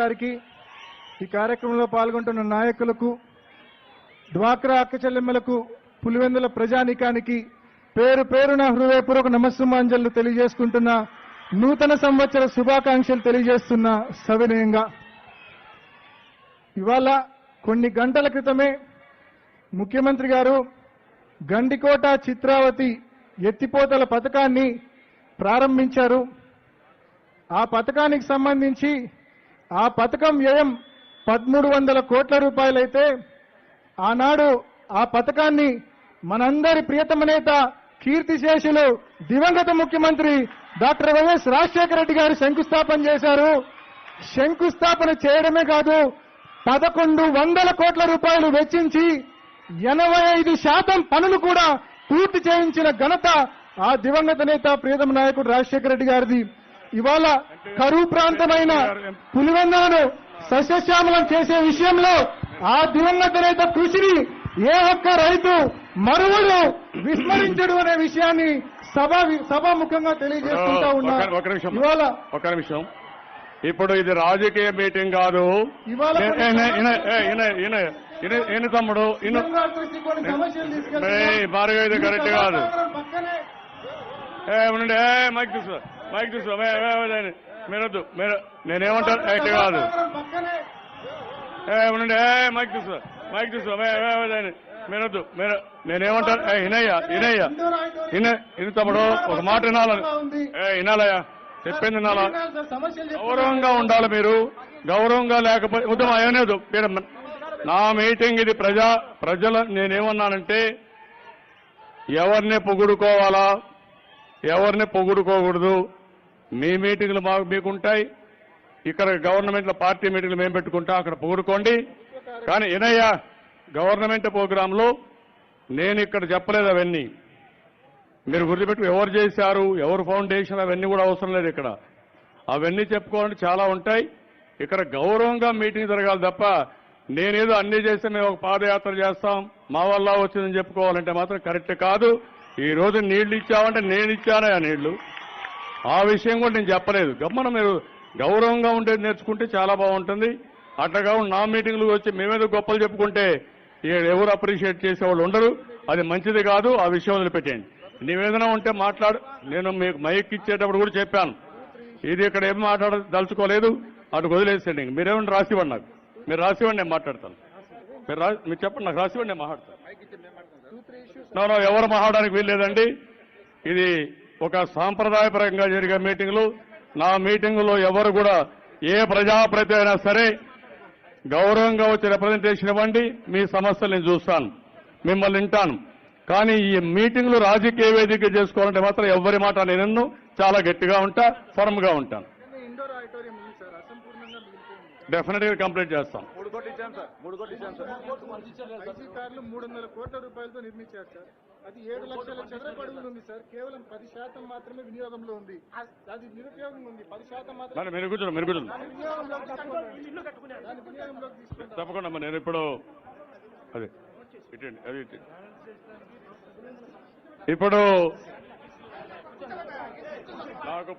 గారికి ఈ కార్యక్రమంలో పాల్గొంటున్న నాయకులకు డ్వాక్రా అక్క చెల్లెమ్మలకు పులివెందుల ప్రజానికానికి పేరు పేరున హృదయపూర్వక నమస్సుమాంజలు తెలియజేసుకుంటున్న నూతన సంవత్సర శుభాకాంక్షలు తెలియజేస్తున్న సవినయంగా. ఇవాళ కొన్ని గంటల క్రితమే ముఖ్యమంత్రి గారు గండికోట చిత్రావతి ఎత్తిపోతల పథకాన్ని ప్రారంభించారు. ఆ పథకానికి సంబంధించి ఆ పథకం వ్యయం పదమూడు వందల కోట్ల రూపాయలైతే ఆనాడు ఆ పథకాన్ని మనందరి ప్రియతమ నేత కీర్తిశేషులు దివంగత ముఖ్యమంత్రి డాక్టర్ వైఎస్ రాజశేఖర రెడ్డి గారు శంకుస్థాపన చేశారు. శంకుస్థాపన చేయడమే కాదు పదకొండు వందల కోట్ల రూపాయలు వెచ్చించి ఎనభై ఐదు శాతం పనులు కూడా పూర్తి చేయించిన ఘనత ఆ దివంగత నేత ప్రియతమ నాయకుడు రాజశేఖర రెడ్డి గారిది. ఇవాళ కరువు ప్రాంతమైన పులివెందులను సస్యశ్యామలం చేసే విషయంలో ఆ దివంగత నేత కృషిని ఏ ఒక్క రైతు మరువులు విస్మరించడు అనే విషయాన్ని సభ సభాముఖంగా తెలియజేసుకుంటా ఉన్నా. ఒక- ఒక నిమిషం. ఇవాళ ఒక నిమిషం. ఇప్పుడు ఇది రాజకీయ మీటింగ్ కాదు. ఇవాళ తమ్ముడు భార్గవ ఇది కరెక్ట్ కాదు. ఏ ఉండండి ఏ మైక్ తీసుకో. మైక్ తీసుకో. మీరొద్దు. మీరు నేనేమంటాను? కరెక్ట్ కాదు. ఏ ఉండండి మైక్ తీసుకో. మైక్ తీసుకో. మీరొద్దు. మీరు నేనేమంటాను? ఇనయ్య ఇనయ్య. ఇన ఇన తమ్ముడు ఒక మాట వినాలని. ఇనాలయ్యా చెప్పింది వినాలా. గౌరవంగా ఉండాలి మీరు. గౌరవంగా లేకపోతే ఉత్తమ అయ్యలేదు మీరు నా మీటింగ్ ఇది ప్రజా ప్రజల నేనేమన్నానంటే ఎవరిని పొగుడుకోవాలా? ఎవరిని పొగుడుకోకూడదు? మీ మీటింగ్లు మాకు మీకుంటాయి. ఇక్కడ గవర్నమెంట్లో పార్టీ మీటింగ్లు మేము పెట్టుకుంటాం. అక్కడ పూడుకోండి కానీ ఏనయ్యా గవర్నమెంట్ ప్రోగ్రాంలో నేను ఇక్కడ చెప్పలేదు అవన్నీ. మీరు గుర్తుపెట్టు ఎవరు చేశారు ఎవరు ఫౌండేషన్ అవన్నీ కూడా అవసరం లేదు ఇక్కడ. అవన్నీ చెప్పుకోవాలంటే చాలా ఉంటాయి. ఇక్కడ గౌరవంగా మీటింగ్ జరగాలి తప్ప నేనేదో అన్ని చేస్తే మేము ఒక పాదయాత్ర చేస్తాం. మా వల్ల వచ్చిందని చెప్పుకోవాలంటే మాత్రం కరెక్ట్ కాదు. ఈ రోజు నీళ్ళు ఇచ్చావంటే నేను ఇచ్చానే ఆ నీళ్ళు ఆ విషయం కూడా నేను చెప్పలేదు. గమ్మన మీరు గౌరవంగా ఉండేది నేర్చుకుంటే చాలా బాగుంటుంది. అట్లాగా నా మీటింగ్లు వచ్చి మేమేదో గొప్పలు చెప్పుకుంటే ఎవరు అప్రిషియేట్ చేసేవాళ్ళు ఉండరు. అది మంచిది కాదు ఆ విషయం వదిలిపెట్టేయండి. నీవేదైనా ఉంటే మాట్లాడు. నేను మీకు మైక్ ఇచ్చేటప్పుడు కూడా చెప్పాను. ఇది ఇక్కడ ఏం మాట్లాడదలుచుకోలేదు అటు వదిలేసేయండి ఇంక. మీరేమైనా రాసివ్వండి నాకు. మీరు రాసివ్వండి నేను మాట్లాడతాను. మీరు రా మీరు చెప్పండి నాకు రాసివ్వండి నేను మాట్లాడతాను. ఎవరు మాట్లాడడానికి వీల్లేదండి. ఇది ఒక సాంప్రదాయపరంగా జరిగే మీటింగులు. నా మీటింగులో ఎవరు కూడా ఏ ప్రజాప్రతి అయినా సరే గౌరవంగా వచ్చి రిప్రజెంటేషన్ ఇవ్వండి మీ సమస్యలు నేను చూస్తాను. మిమ్మల్ని వింటాను. కానీ ఈ మీటింగ్లు రాజకీయ వేదిక చేసుకోవాలంటే మాత్రం ఎవరి మాట నేను చాలా గట్టిగా ఉంటా ఫర్మ్గా ఉంటాను ఇండోర్ ఆడిటోరియం ఉంది సార్. అసంపూర్ణంగా మిగిలిపోయింది డెఫినెట్గా కంప్లీట్ చేస్తాం ఐసీ కార్లు మూడు వందల కోట్ల రూపాయలతో నిర్మించారు సార్. అది ఏడు లక్షల చదరపు అడుగులు ఉంది సార్. కేవలం పది శాతం మాత్రమే వినియోగంలో ఉంది. అది నిరుపయోగం ఉంది. పది శాతం మాత్రమే మరి కూర్చోండి కూర్చోండి. తప్పకుండా అమ్మా, నేను ఇప్పుడు అదే ఇటండి అది. ఇప్పుడు నాకు.